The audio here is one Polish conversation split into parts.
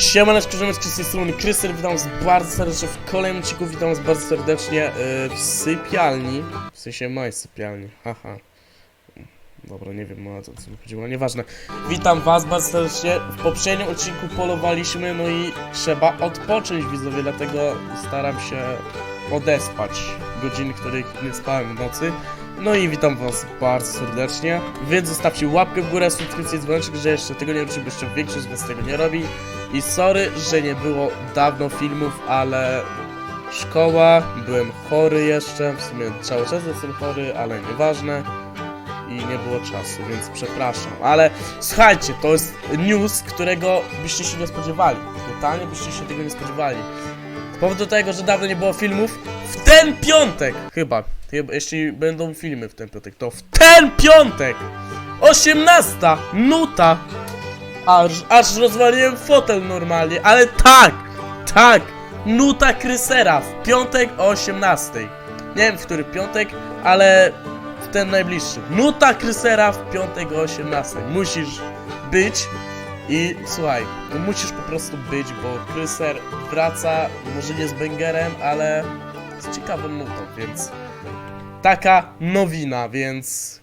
Siemaneczko, ziomeczki, z tej strony Krystel, witam was bardzo serdecznie w kolejnym odcinku, witam was bardzo serdecznie yy, w sypialni, w sensie mojej sypialni, haha. Dobra, nie wiem o co mi chodziło, nieważne. Witam was bardzo serdecznie, w poprzednim odcinku polowaliśmy, no i trzeba odpocząć widzowie, dlatego staram się odespać godziny, których nie spałem w nocy. No i witam was bardzo serdecznie, więc zostawcie łapkę w górę, subskrypcję i dzwoneczek, że jeszcze tego nie robicie, bo jeszcze większość z tego nie robi. I sorry, że nie było dawno filmów, ale szkoła, byłem chory jeszcze, w sumie cały czas jestem chory, ale nieważne. I nie było czasu, więc przepraszam. Ale słuchajcie, to jest news, którego byście się nie spodziewali. Totalnie byście się tego nie spodziewali. Z powodu tego, że dawno nie było filmów, w ten piątek, chyba, chyba jeśli będą filmy w ten piątek, to w ten piątek, 18 nuta, aż, aż rozwaliłem fotel normalnie, ale tak, tak, nuta Krysera w piątek o 18. Nie wiem w który piątek, ale w ten najbliższy. Nuta Krysera w piątek o 18. Musisz być i słuchaj, no musisz po prostu być, bo Kryser wraca, może nie z Bengerem, ale z ciekawą nutą, więc taka nowina, więc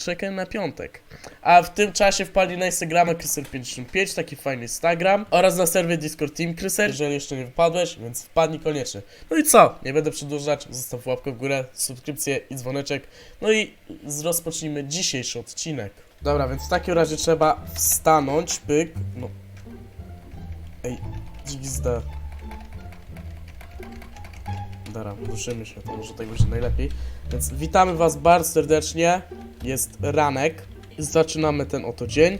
czekaj na piątek. A w tym czasie wpadli na Instagrama Kryser55, taki fajny Instagram oraz na serwer Discord Team Kryser, jeżeli jeszcze nie wpadłeś, więc wpadnij koniecznie. No i co? Nie będę przedłużać, zostaw łapkę w górę, subskrypcję i dzwoneczek. No i rozpocznijmy dzisiejszy odcinek. Dobra, więc w takim razie trzeba wstanąć, pyk, no. Ej, XD. Dobra, ruszymy się, to może tak będzie najlepiej. Więc witamy was bardzo serdecznie. Jest ranek. Zaczynamy ten oto dzień.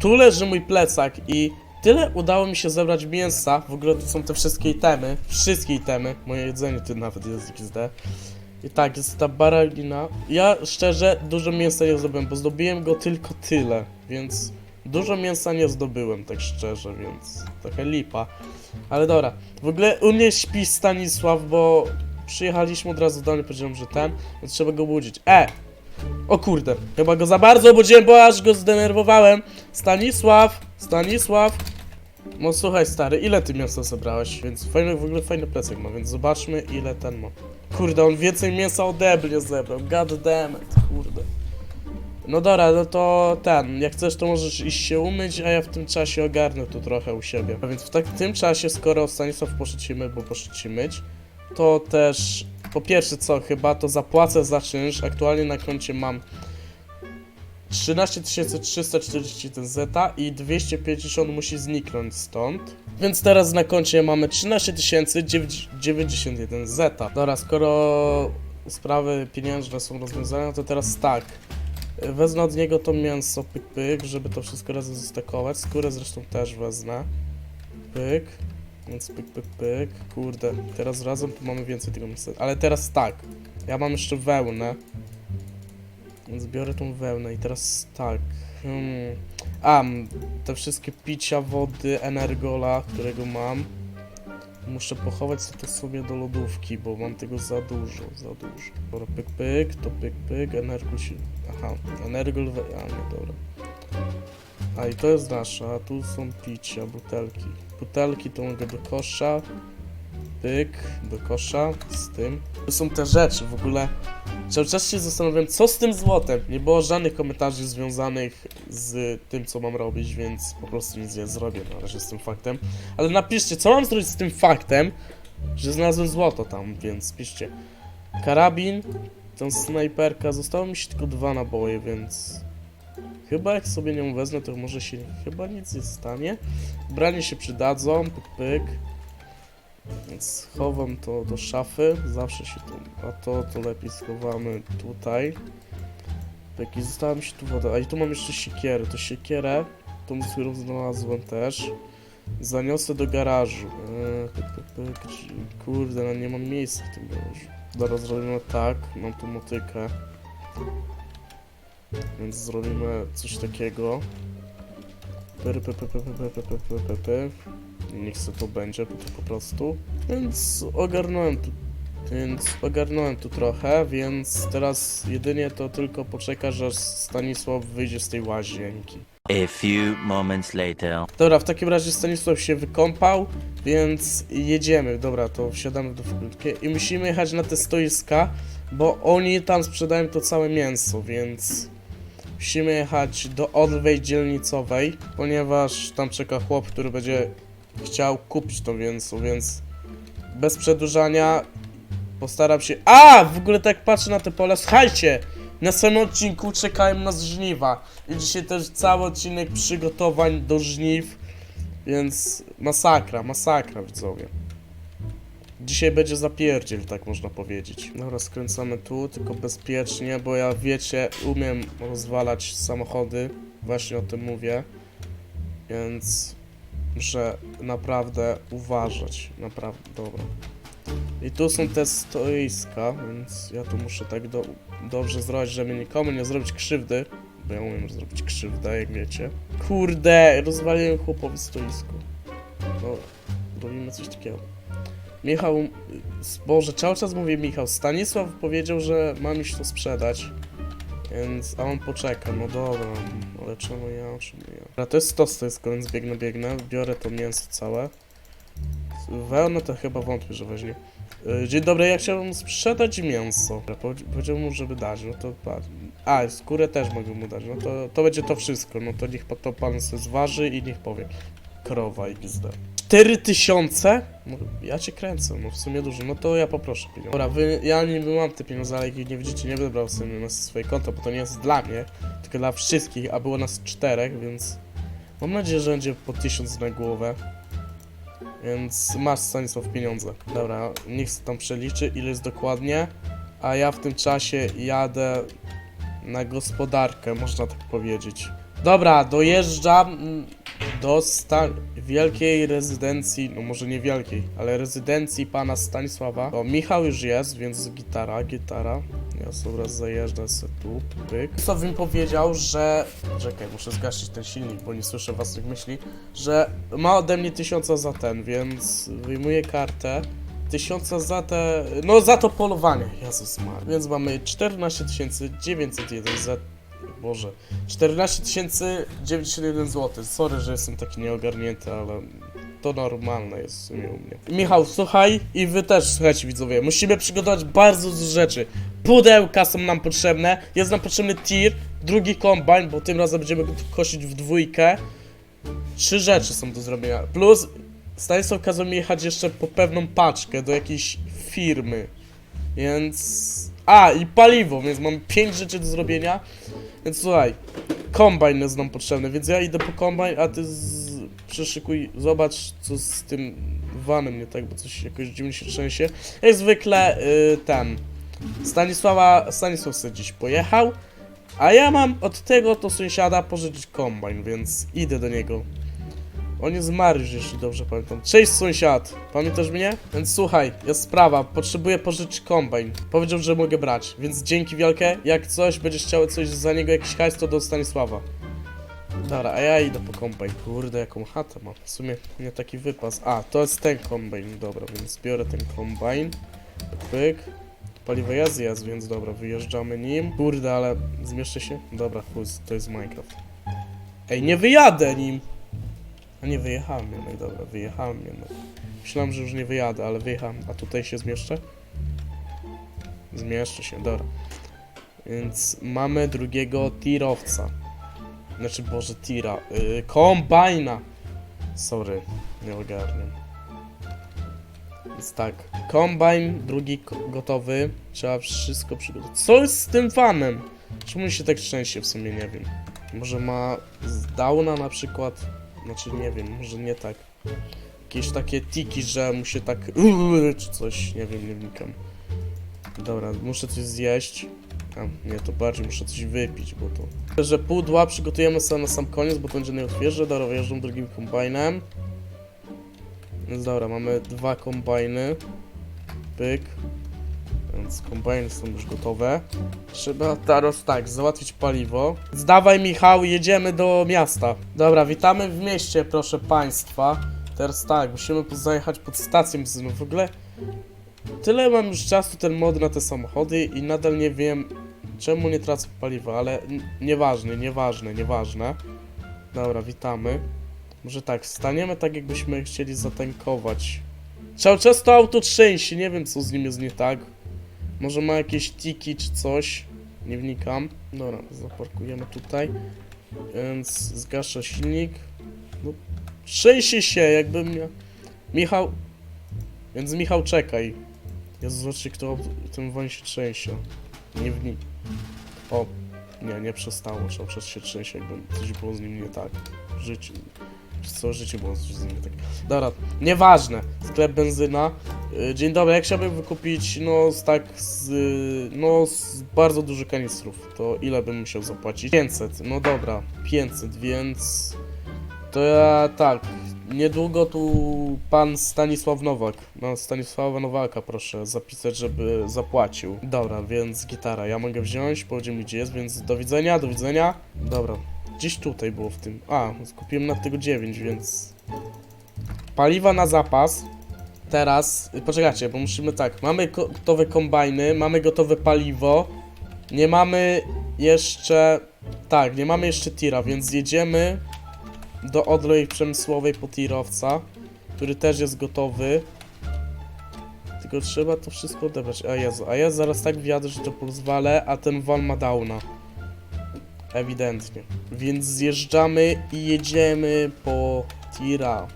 Tu leży mój plecak i tyle udało mi się zebrać mięsa. W ogóle tu są te wszystkie itemy. Wszystkie itemy. Moje jedzenie tu nawet jest XD. I tak, jest ta baralina. Ja szczerze dużo mięsa nie zdobyłem, bo zdobyłem go tylko tyle, więc dużo mięsa nie zdobyłem, tak szczerze, więc trochę lipa. Ale dobra, w ogóle u mnie śpi Stanisław, bo przyjechaliśmy od razu do mnie, powiedziałem, że ten, więc trzeba go budzić. E! O kurde, chyba go za bardzo obudziłem, bo aż go zdenerwowałem. Stanisław, Stanisław. No słuchaj stary, ile ty mięsa zebrałeś? Więc fajny, w ogóle fajny plecak ma, więc zobaczmy ile ten ma. Kurde, on więcej mięsa ode mnie zebrał, god damn it, kurde. No dobra, no to ten, jak chcesz to możesz iść się umyć, a ja w tym czasie ogarnę tu trochę u siebie. A więc w tak, tym czasie, skoro Stanisław poszedł się myć, bo poszedł się myć, to też po pierwsze co chyba, to zapłacę za czynsz, aktualnie na koncie mam 13 341 zeta i 250 musi zniknąć stąd. Więc teraz na koncie mamy 13 091 zeta. Dobra, skoro sprawy pieniężne są rozwiązane, to teraz tak. Wezmę od niego to mięso, pyk, pyk, żeby to wszystko razem zestakować. Skórę zresztą też wezmę. Pyk. Więc pyk, pyk, pyk. Kurde, teraz razem tu mamy więcej tego mięsa. Ale teraz tak. Ja mam jeszcze wełnę. Więc biorę tą wełnę i teraz tak. Hmm. A, te wszystkie picia, wody, energola, którego mam. Muszę pochować to sobie do lodówki, bo mam tego za dużo, za dużo. Dobra, pyk, pyk, to pyk, pyk, energol się... Aha, energol... We... A, nie, dobra. A, i to jest nasza, a tu są picia, butelki. Butelki to mogę do kosza. Pyk, do kosza, z tym. Tu są te rzeczy, w ogóle... Cały czas się zastanawiam, co z tym złotem. Nie było żadnych komentarzy związanych z tym, co mam robić, więc po prostu nic nie zrobię na razie z tym faktem. Ale napiszcie, co mam zrobić z tym faktem, że znalazłem złoto tam, więc piszcie. Karabin, tą snajperka, zostało mi się tylko dwa naboje, więc... Chyba jak sobie nią wezmę, to może się chyba nic nie stanie. Branie się przydadzą, pyk pyk. Więc chowam to do szafy, zawsze się tu, a to, to lepiej schowamy tutaj. Tak i została mi się tu woda, a i tu mam jeszcze siekierę, to siekierę, tą, którą znalazłem też, zaniosę do garażu. Eee, pyk, pyk, pyk, kurde, no nie mam miejsca w tym garażu. Dobra, zrobimy tak, mam tu motykę. Więc zrobimy coś takiego. Niech se to będzie po prostu. Więc ogarnąłem tu. Więc ogarnąłem tu trochę, więc teraz jedynie to tylko poczekasz, aż Stanisław wyjdzie z tej łazienki. A few moments later. Dobra, w takim razie Stanisław się wykąpał, więc jedziemy. Dobra, to wsiadamy do furtki i musimy jechać na te stoiska, bo oni tam sprzedają to całe mięso, więc musimy jechać do Odwej Dzielnicowej, ponieważ tam czeka chłop, który będzie chciał kupić to mięso, więc bez przedłużania postaram się... A! W ogóle tak patrzę na te pola, słuchajcie! Na samym odcinku czekają nas żniwa. I dzisiaj też cały odcinek przygotowań do żniw. Więc masakra, masakra widzowie. Dzisiaj będzie zapierdziel, tak można powiedzieć. Dobra, skręcamy tu, tylko bezpiecznie, bo ja wiecie, umiem rozwalać samochody. Właśnie o tym mówię. Więc muszę naprawdę uważać. Naprawdę, dobra. I tu są te stoiska, więc ja tu muszę tak do, dobrze zrobić, żeby nikomu nie zrobić krzywdy. Bo ja umiem zrobić krzywdę, jak wiecie. Kurde, rozwaliłem chłopowi stoisko. No, robimy coś takiego. Michał, Boże, cały czas mówię Michał. Stanisław powiedział, że mam iść to sprzedać. Więc, a on poczeka, no dobra, ale czemu ja, czemu ja? Dobra, to jest to stoisko, więc biegnę, biegnę, biorę to mięso całe. Wełnę to chyba wątpię, że weźmie. Y, Dzień dobry, ja chciałbym sprzedać mięso. Powiedział mu, żeby dać, no to. A, skórę też mogę mu dać, no to, to będzie to wszystko, no to niech to pan sobie zważy i niech powie. Krowa i gzda. 4000? No, ja cię kręcę, no w sumie dużo, no to ja poproszę pieniądze. Dobra, wy, ja niby mam te pieniądze, ale jak ich nie widzicie, nie będę brał sobie na swoje konto, bo to nie jest dla mnie, tylko dla wszystkich, a było nas czterech, więc mam nadzieję, że będzie po 1000 na głowę. Więc masz Stanisław pieniądze. Dobra, niech sobie tam przeliczy ile jest dokładnie, a ja w tym czasie jadę na gospodarkę, można tak powiedzieć. Dobra, dojeżdżam mm, do sta- wielkiej rezydencji, no może nie wielkiej, ale rezydencji pana Stanisława. O, Michał już jest, więc gitara, gitara. Ja sobie raz zajeżdżę sobie tu, pyk. Co mi powiedział, że... Czekaj, muszę zgasić ten silnik, bo nie słyszę własnych myśli. Że ma ode mnie tysiąca za ten, więc wyjmuję kartę. Tysiąca za te... No za to polowanie, Jezus Maria. Więc mamy 14 901 za... Boże. 14 091 zł. Sorry, że jestem taki nieogarnięty, ale to normalne jest w sumie u mnie. Michał, słuchaj i wy też słuchajcie widzowie. Musimy przygotować bardzo dużo rzeczy. Pudełka są nam potrzebne. Jest nam potrzebny tir, drugi kombajn, bo tym razem będziemy kosić w dwójkę. Trzy rzeczy są do zrobienia. Plus Stanisław kazał mi jechać jeszcze po pewną paczkę do jakiejś firmy. Więc... A, i paliwo, więc mam pięć rzeczy do zrobienia. Więc słuchaj, kombajn jest nam potrzebny, więc ja idę po kombajn, a ty z... przeszykuj, zobacz co z tym vanem nie tak, bo coś jakoś dziwnie się trzęsie. Jak zwykle y, ten Stanisława, Stanisław sobie dziś pojechał, a ja mam od tego to sąsiada pożyczyć kombajn, więc idę do niego. On jest Mariusz, jeśli dobrze pamiętam. Cześć sąsiad, pamiętasz mnie? Więc słuchaj, jest sprawa, potrzebuję pożyczyć kombajn. Powiedział, że mogę brać, więc dzięki wielkie. Jak coś, będziesz chciał coś za niego, jakiś hajs, to do Stanisława. Dobra, a ja idę po kombajn. Kurde, jaką chatę mam. W sumie nie taki wypas. A, to jest ten kombajn, dobra, więc biorę ten kombajn. Pyk. Paliwo jest, jest, więc dobra, wyjeżdżamy nim. Kurde, ale zmieszczę się? Dobra, chuj, to jest Minecraft. Ej, nie wyjadę nim! A nie, wyjechałem jednak, dobra, wyjechałem jednak. Myślałem, że już nie wyjadę, ale wyjechałem. A tutaj się zmieszczę? Zmieszczę się, dobra. Więc mamy drugiego tirowca. Znaczy, boże, tira. Yy, kombajna! Sorry, nie ogarniam. Więc tak, kombajn, drugi gotowy. Trzeba wszystko przygotować. Co jest z tym fanem? Czemu się tak trzęsie w sumie, nie wiem. Może ma z downa na przykład? Znaczy nie wiem, może nie tak. Jakieś takie tiki, że mu się tak czy coś, nie wiem, nie wnikam. Dobra, muszę coś zjeść. A, nie, to bardziej muszę coś wypić, bo to... Że pudła przygotujemy sobie na sam koniec, bo to będzie najłatwiejsze. Dobra, wyjeżdżam drugim kombajnem. Więc dobra, mamy dwa kombajny. Pyk. Więc kombajny są już gotowe. Trzeba teraz tak, załatwić paliwo. Zdawaj Michał, jedziemy do miasta. Dobra, witamy w mieście, proszę państwa. Teraz tak, musimy zajechać pod stację benzynową. W ogóle tyle mam już czasu ten mod na te samochody i nadal nie wiem czemu nie tracę paliwa, ale nieważne, nieważne, nieważne. Dobra, witamy. Może tak, staniemy tak jakbyśmy chcieli zatankować. Cały czas to auto trzęsie, nie wiem co z nim jest nie tak. Może ma jakieś tiki czy coś. Nie wnikam. Dobra, zaparkujemy tutaj. Więc zgaszę silnik. No, trzęsie się, jakbym miał... Michał... Więc Michał, czekaj. Jezu, zobaczcie, kto tym wonie się trzęsie. Nie wnik... O, nie, nie przestało. Cały czas się trzęsie, jakby coś było z nim nie tak. W życiu. Co życie było z nim nie tak. Dobra, nieważne. Sklep benzyna. Y, Dzień dobry, jak chciałbym wykupić, no, z tak z, y, no, z bardzo dużych kanistrów, to ile bym musiał zapłacić? 500, no dobra, 500, więc to ja tak, niedługo tu pan Stanisław Nowak, no Stanisława Nowaka proszę zapisać, żeby zapłacił. Dobra, więc gitara, ja mogę wziąć, powiedział mi gdzie jest, więc do widzenia, do widzenia. Dobra, gdzieś tutaj było w tym, a, skupiłem na tego 9, więc paliwa na zapas. Teraz, poczekajcie, bo musimy tak, mamy gotowe kombajny, mamy gotowe paliwo, nie mamy jeszcze, tak, nie mamy jeszcze tira, więc jedziemy do odlej przemysłowej po tirowca, który też jest gotowy. Tylko trzeba to wszystko odebrać. A Jezu, a ja zaraz tak wjadę, że to pozwalę, a ten van ma downa. Ewidentnie. Więc zjeżdżamy i jedziemy po tira.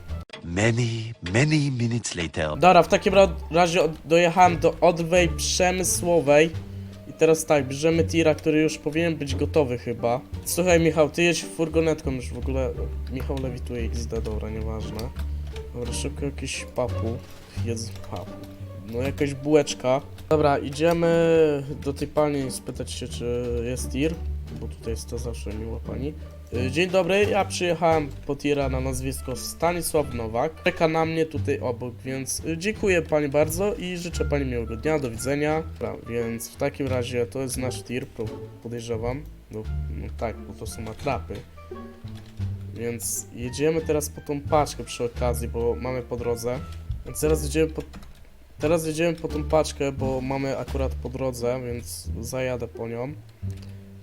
Many, many minutes later. Dobra, w takim ra- razie dojechałem do Odwej Przemysłowej. I teraz tak, bierzemy tira, który już powinien być gotowy chyba. Słuchaj Michał, ty jedź furgonetką już w ogóle. Michał lewituje XD, dobra, nieważne. Dobra, szybko jakiś papu. Jedz papu. No jakaś bułeczka. Dobra, idziemy do tej pani spytać się, czy jest tir. Bo tutaj jest to zawsze miła pani. Y, Dzień dobry, ja przyjechałem po tira na nazwisko Stanisław Nowak. Czeka na mnie tutaj obok, więc y, dziękuję pani bardzo i życzę pani miłego dnia, do widzenia. Dobra, więc w takim razie to jest nasz tir, po- podejrzewam. No, no tak, bo to są atrapy. Więc jedziemy teraz po tą paczkę przy okazji, bo mamy po drodze. Więc teraz jedziemy po, teraz jedziemy po tą paczkę, bo mamy akurat po drodze, więc zajadę po nią.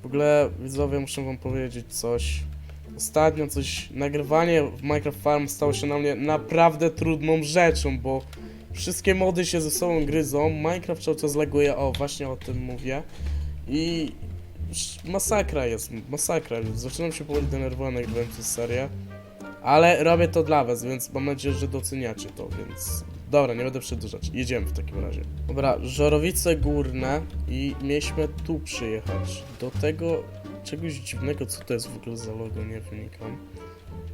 W ogóle widzowie muszę wam powiedzieć coś. Ostatnio coś, nagrywanie w Minecraft Farm stało się na mnie naprawdę trudną rzeczą, bo wszystkie mody się ze sobą gryzą, Minecraft cały czas laguje, o właśnie o tym mówię. I masakra jest, masakra, zaczynam się powoli denerwować nagrywając tę serię. Ale robię to dla was, więc mam nadzieję, że doceniacie to, więc... Dobra, nie będę przedłużać. Jedziemy w takim razie. Dobra, Żorowice Górne i mieliśmy tu przyjechać. Do tego czegoś dziwnego, co to jest w ogóle za logo, nie wynikam.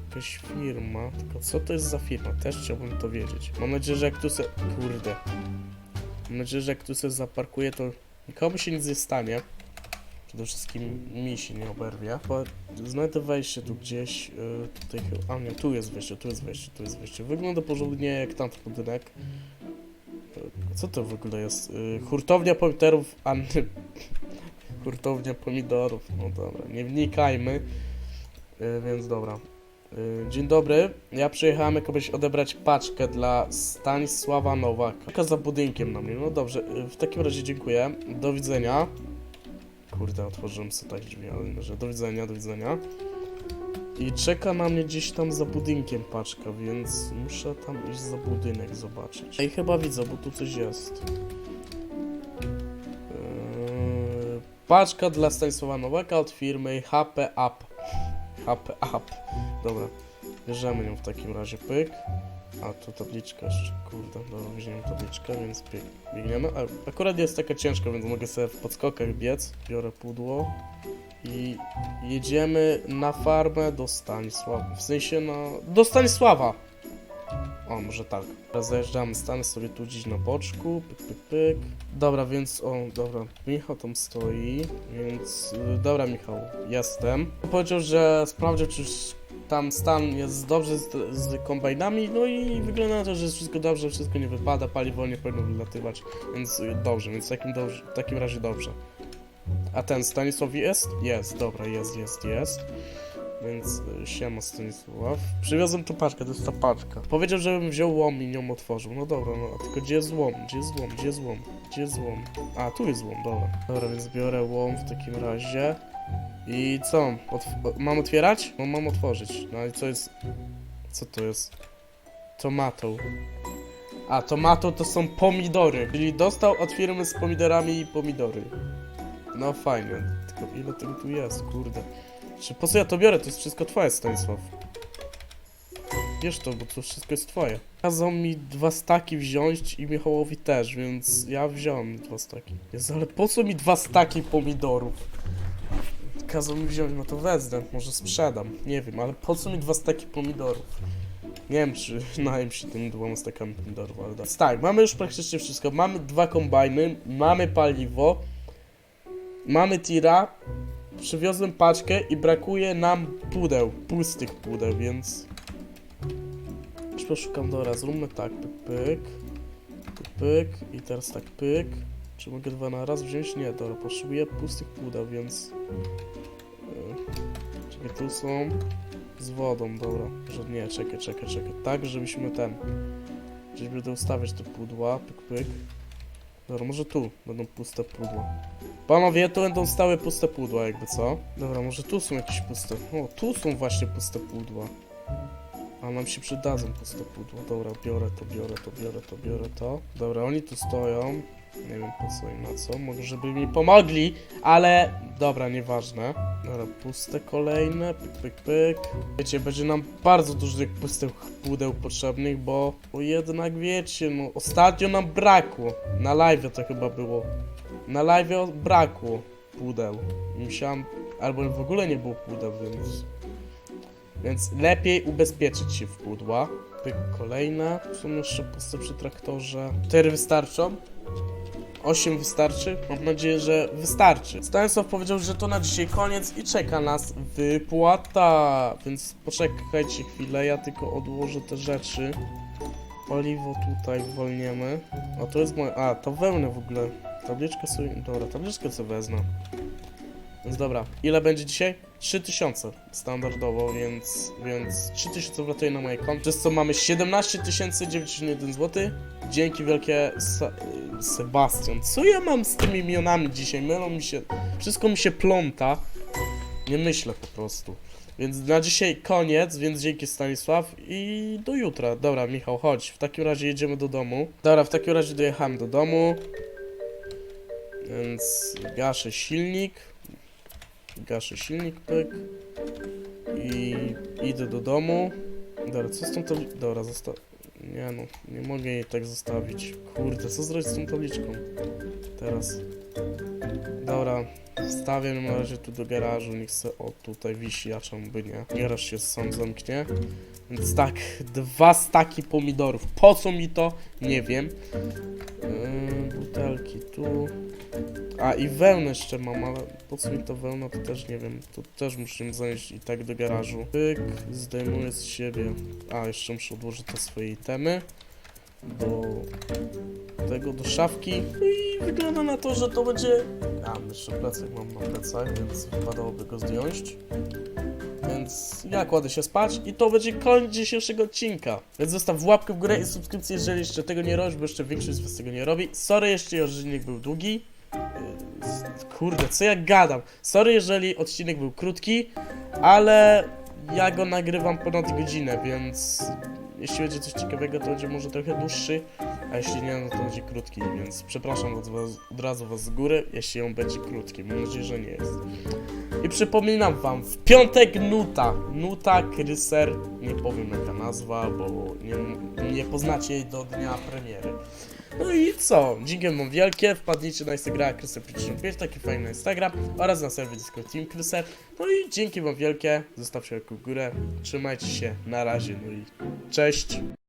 Jakaś firma, tylko co to jest za firma? Też chciałbym to wiedzieć. Mam nadzieję, że jak tu se... Kurde. Mam nadzieję, że jak tu se zaparkuję, to nikomu się nic nie stanie. Przede wszystkim mi się nie oberwie. Znajdę wejście tu gdzieś. Yy, tutaj chyba. A nie, tu jest wejście, tu jest wejście, tu jest wejście. Wygląda porządnie jak tamten budynek. Co to w ogóle jest? Yy, hurtownia pomidorów Anny. hurtownia pomidorów. No dobra, nie wnikajmy. Yy, więc dobra. Dzień dobry. Ja przyjechałem jakoś odebrać paczkę dla Stanisława Nowaka. Taka za budynkiem na mnie. No dobrze, w takim razie dziękuję. Do widzenia. Kurde, otworzyłem sobie tak drzwi, ale może do widzenia, do widzenia. I czeka na mnie gdzieś tam za budynkiem paczka, więc muszę tam iść za budynek zobaczyć. Ej, chyba widzę, bo tu coś jest. Yy, paczka dla Stanisława Nowaka od firmy HP Up. HP Up. Dobra, bierzemy ją w takim razie, pyk. A tu tabliczka jeszcze, kurde, dobra, weźmiemy tabliczkę, więc bieg, biegniemy. A, akurat jest taka ciężka, więc mogę sobie w podskokach biec. Biorę pudło i jedziemy na farmę do Stanisława. W sensie na... do Stanisława! O, może tak. Teraz zajeżdżamy, stanę sobie tu gdzieś na boczku, pyk, pyk, pyk. Dobra, więc, o, dobra, Michał tam stoi, więc, y, dobra Michał, jestem. Powiedział, że sprawdził, czy tam stan jest dobrze z, z kombajnami, no i wygląda na to, że jest wszystko dobrze, wszystko nie wypada, paliwo nie powinno wylatywać, więc dobrze, więc w takim, w takim razie dobrze. A ten Stanisław jest? Jest, dobra, jest, jest, jest. Więc y, siema Stanisław. Przywiozłem tu paczkę, to jest ta paczka. Powiedział, żebym wziął łom i nią otworzył. No dobra, no tylko gdzie jest łom? Gdzie jest łom? Gdzie jest łom? Gdzie jest łom? A, tu jest łom, dobra. Dobra, więc biorę łom w takim razie. I co? Otw mam otwierać? No mam otworzyć. No i co jest... Co to jest? Tomatą. A, tomato to są pomidory. Czyli dostał od firmy z pomidorami i pomidory. No fajnie. Tylko ile tego tu jest, kurde. Czy po co ja to biorę? To jest wszystko twoje, Stanisław. Bierz to, bo to wszystko jest twoje. Kazał mi dwa staki wziąć i Michałowi też, więc ja wziąłem dwa staki. Ale po co mi dwa staki pomidorów? Kazał mi wziąć, no to wezmę, może sprzedam, nie wiem, ale po co mi dwa staki pomidorów? Nie wiem, czy najem się tymi dwoma stakami pomidorów, ale tak. Tak, mamy już praktycznie wszystko. Mamy dwa kombajny, mamy paliwo, mamy tira, przywiozłem paczkę i brakuje nam pudeł, pustych pudeł, więc... Już poszukam, dobra, zróbmy tak, pyk, pyk, pyk, pyk i teraz tak, pyk. Czy mogę dwa na raz wziąć? Nie, dobra, potrzebuję pustych pudeł, więc... Czekaj, tu są z wodą, dobra, że nie, czekaj, czekaj, czekaj, tak, żebyśmy ten... Gdzieś będę ustawiać te pudła, pyk, pyk. Dobra, może tu będą puste pudła. Panowie, tu będą stałe puste pudła, jakby co? Dobra, może tu są jakieś puste. O, tu są właśnie puste pudła. A nam się przydadzą puste pudła. Dobra, biorę to, biorę to, biorę to, biorę to. Dobra, oni tu stoją. Nie wiem po co i na co. Może żeby mi pomogli, ale dobra, nieważne. Dobra, puste kolejne. Pyk, pyk, pyk. Wiecie, będzie nam bardzo dużo tych pustych pudeł potrzebnych, bo, bo jednak wiecie, no ostatnio nam brakło. Na live to chyba było. Na live brakło pudeł. Musiałem, albo w ogóle nie było pudeł, więc... Więc lepiej ubezpieczyć się w pudła. Pyk, kolejne. Tu są jeszcze puste przy traktorze. Cztery wystarczą? 8 wystarczy? Mam nadzieję, że wystarczy. Stanisław powiedział, że to na dzisiaj koniec i czeka nas wypłata. Więc poczekajcie chwilę, ja tylko odłożę te rzeczy. Paliwo tutaj wolniemy. A to jest moje... A, to wełnę w ogóle. Tabliczkę sobie... Dobra, tabliczkę sobie wezmę. Więc dobra, ile będzie dzisiaj? 3000 standardowo, więc, więc 3000 wlatuje na moje konto, przez co mamy 17 091 zł. Dzięki wielkie Sa Sebastian. Co ja mam z tymi imionami dzisiaj? Mylą mi się, wszystko mi się pląta. Nie myślę po prostu. Więc na dzisiaj koniec, więc dzięki Stanisław i do jutra. Dobra, Michał, chodź. W takim razie jedziemy do domu. Dobra, w takim razie dojechałem do domu. Więc gaszę silnik. Gaszę silnik, pyk. I idę do domu. Dobra, co z tą tabliczką? Dobra, zostaw... Nie no, nie mogę jej tak zostawić. Kurde, co zrobić z tą tabliczką? Teraz. Dobra, wstawię ją na razie tu do garażu, niech se o tutaj wisi, a czemu by nie. Garaż się sam zamknie. Więc tak, dwa staki pomidorów. Po co mi to? Nie wiem. Yy, butelki tu. A i wełnę jeszcze mam, ale po co mi to wełna, to też nie wiem. To też muszę ją zanieść i tak do garażu. Pyk, zdejmuję z siebie. A, jeszcze muszę odłożyć te swoje itemy. Do tego, do szafki. No i wygląda na to, że to będzie... A, jeszcze plecak mam na plecach, więc wypadałoby go zdjąć. Więc ja kładę się spać i to będzie koniec dzisiejszego odcinka. Więc zostaw łapkę w górę i subskrypcję, jeżeli jeszcze tego nie robisz, bo jeszcze większość z was tego nie robi. Sorry jeżeli odcinek był długi. Yy, Kurde, co ja gadam? Sorry, jeżeli odcinek był krótki, ale ja go nagrywam ponad godzinę, więc jeśli będzie coś ciekawego, to będzie może trochę dłuższy, a jeśli nie, no to będzie krótki, więc przepraszam od, was, od razu was z góry, jeśli on będzie krótki. Mam nadzieję, że nie jest. I przypominam wam, w piątek nuta, nuta Kryser, nie powiem jaka nazwa, bo nie, nie poznacie jej do dnia premiery. No i co? Dzięki wam wielkie, wpadnijcie na Instagrama Kryser55, taki fajny Instagram oraz na serwer Discord Team Kryser. No i dzięki wam wielkie, zostawcie łapkę w górę, trzymajcie się, na razie, no i cześć.